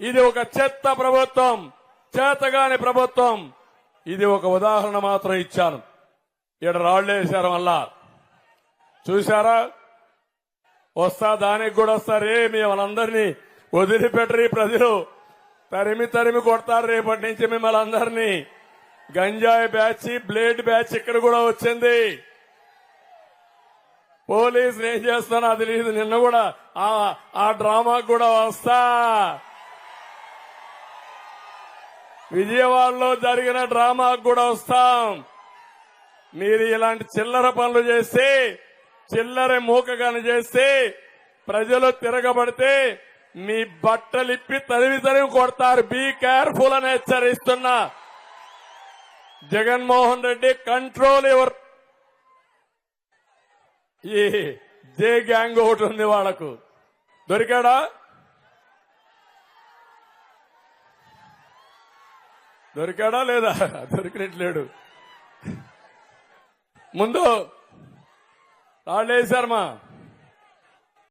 ఇది ఒక చెత్త ప్రభుత్వం చేతగాని ప్రభుత్వం. ఇది ఒక ఉదాహరణ మాత్రం ఇచ్చాను. ఇక్కడ రాళ్ళు వేశారు మళ్ళా. చూశారా? వస్తా దానికి కూడా వస్తారే మిమ్మల్ని అందరినీ వదిలిపెట్టరు ప్రజలు. తరిమి తరిమి కొడతారు రేపటి నుంచి మిమ్మల్ని అందరినీ. గంజాయి బ్యాచ్ బ్లేడ్ బ్యాచ్ ఇక్కడ కూడా వచ్చింది. పోలీసులు ఏం చేస్తానో అది లేదు. నిన్న కూడా ఆ ఆ డ్రామాకు కూడా వస్తా. విజయవాడలో జరిగిన డ్రామాకు కూడా వస్తాం. మీరు ఇలాంటి చిల్లర పనులు చేస్తే చిల్లర మూకగాని చేస్తే ప్రజలు తిరగబడితే మీ బట్టలిప్పి తరివి తరివి కొడతారు. బీ కేర్ఫుల్ అని హెచ్చరిస్తున్నా జగన్మోహన్ రెడ్డి కంట్రోల్ ఎవరు ఈ జే గ్యాంగ్ ఒకటి ఉంది వాళ్ళకు దొరికాడా? దొరికాడా లేదా? దొరికినట్లేడు. ముందు రాళ్ళు వేశారమ్మా